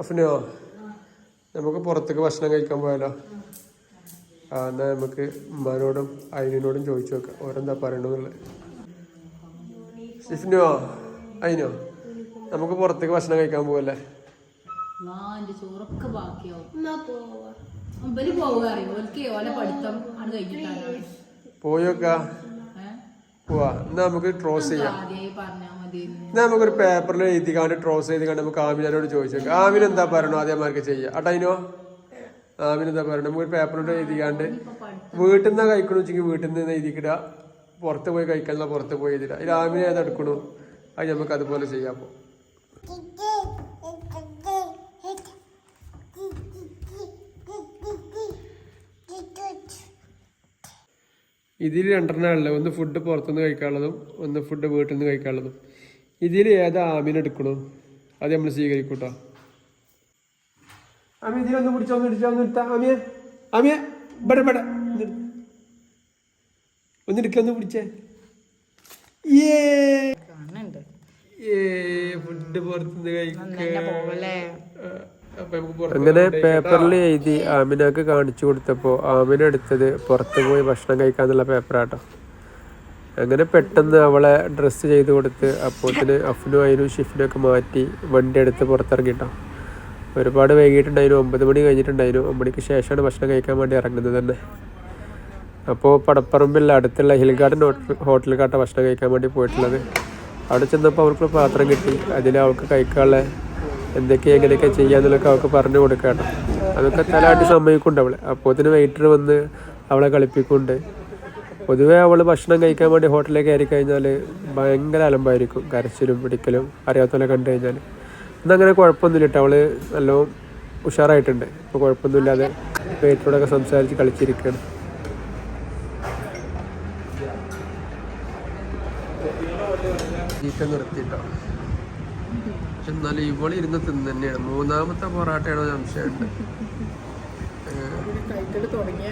അഫിനോ നമുക്ക് പുറത്തേക്ക് ഭക്ഷണം കഴിക്കാൻ പോയാലോ? ആ എന്നാ നമുക്ക് ഉമ്മാനോടും അയിനോടും ചോദിച്ചു നോക്കാം. ഓരെന്താ പറയണെന്നുള്ളത്. ഷിഫിനോ അയിനോ? നമുക്ക് പുറത്തേക്ക് ഭക്ഷണം കഴിക്കാൻ പോവല്ലേ? പോയോക്കാ എന്നാ നമുക്ക് ട്രോസ് ചെയ്യാം. എന്നാ നമുക്കൊരു പേപ്പറിൽ കണ്ട് ട്രോസ് ചെയ്തിക്കാണ്ട് നമുക്ക് ആമിനോട് ചോദിച്ചു ആമിനെന്താ ആമിൻ എന്താ പറയണോ അതേമാർക്ക് ചെയ്യാം? അട്ടൈനോ ആമിനെന്താ എന്താ പറയണോ? നമുക്കൊരു പേപ്പറിലോട്ട് കണ്ട് വീട്ടിൽ നിന്നാ കഴിക്കണു വെച്ചെങ്കിൽ വീട്ടിൽ നിന്ന് എഴുതിക്കിടുക പുറത്ത് പോയി കഴിക്കാനുള്ള പുറത്ത് പോയി എഴുതിടുക ഇത് ആമിനെ ഏത് എടുക്കണു? അത് നമുക്ക് അതുപോലെ ചെയ്യാം. അപ്പോൾ ഇതിൽ രണ്ടെണ്ണമാണല്ലോ ഒന്ന് ഫുഡ് പുറത്തുനിന്ന് കഴിക്കാനുള്ളതും ഒന്ന് ഫുഡ് വീട്ടിൽ നിന്ന് കഴിക്കാനുള്ളതും. ഇതിൽ ഏതാ ആമിന എടുക്കണോ? അത് നമ്മൾ സ്വീകരിക്കൂട്ടോ. ആമി ഇതിലൊന്ന് പിടിച്ചോ ഒന്ന് ഇടിച്ചോ ഒന്ന് എടുത്താ ആമിയ ബടെ ബടെ ഒന്ന് എടുക്ക ഒന്ന് പിടിച്ചേ. ഏ ഫുഡ് പുറത്തുനിന്ന് കഴിക്കുക അങ്ങനെ പേപ്പറിൽ എഴുതി ആമിനക്ക് കാണിച്ചു കൊടുത്തപ്പോൾ ആമിന എടുത്തത് പുറത്ത് പോയി ഭക്ഷണം കഴിക്കാന്നുള്ള പേപ്പറാട്ടോ അങ്ങനെ പെട്ടെന്ന് അവളെ ഡ്രസ്സ് ചെയ്ത് കൊടുത്ത് അപ്പോത്തിന് അഫ്നും അതിനും ഷിഫിനും ഒക്കെ മാറ്റി വണ്ടി എടുത്ത് പുറത്തിറങ്ങിട്ടോ. ഒരുപാട് വൈകിട്ടുണ്ടായിരുന്നു ഒമ്പത് മണി കഴിഞ്ഞിട്ടുണ്ടായിരുന്നു. ഒമ്പണിക്ക് ശേഷമാണ് ഭക്ഷണം കഴിക്കാൻ വേണ്ടി ഇറങ്ങുന്നത് തന്നെ. അപ്പോൾ പടപ്പറമ്പിൽ അടുത്തുള്ള ഹിൽ ഗാർഡൻ ഹോട്ടൽ ഹോട്ടലിൽ കാട്ട ഭക്ഷണം കഴിക്കാൻ വേണ്ടി പോയിട്ടുള്ളത്. അവിടെ ചെന്നപ്പോൾ അവർക്ക് പാത്രം കിട്ടി. അതിൽ അവൾക്ക് കഴിക്കാനുള്ള എന്തൊക്കെ എങ്ങനെയൊക്കെ ചെയ്യാന്നുള്ളതൊക്കെ അവൾക്ക് പറഞ്ഞു കൊടുക്കണം അതൊക്കെ തലാട്ടി സമ്മതിക്കുന്നുണ്ട് അവളെ. അപ്പോൾ അതിന് വെയിറ്റർ വന്ന് അവളെ കളിപ്പിക്കുന്നുണ്ട്. പൊതുവേ അവൾ ഭക്ഷണം കഴിക്കാൻ വേണ്ടി ഹോട്ടലിൽ കയറി കഴിഞ്ഞാൽ ഭയങ്കര അലമ്പായിരിക്കും. കരച്ചിലും പിടിക്കലും അറിയാത്തവരെ കണ്ടു കഴിഞ്ഞാൽ ഇന്നങ്ങനെ കുഴപ്പമൊന്നുമില്ല കേട്ടോ. അവൾ നല്ല ഉഷാറായിട്ടുണ്ട്. ഇപ്പോൾ കുഴപ്പമൊന്നുമില്ലാതെ വെയിറ്ററോടൊക്കെ സംസാരിച്ച് കളിച്ചിരിക്കുകയാണ് നിർത്തിട്ടോ പക്ഷെ എന്നാലും ഇവൾ ഇരുന്ന് തിന്ന് തന്നെയാണ് മൂന്നാമത്തെ പൊറാട്ടയാണോ സംശയമുണ്ട്. തുടങ്ങിയ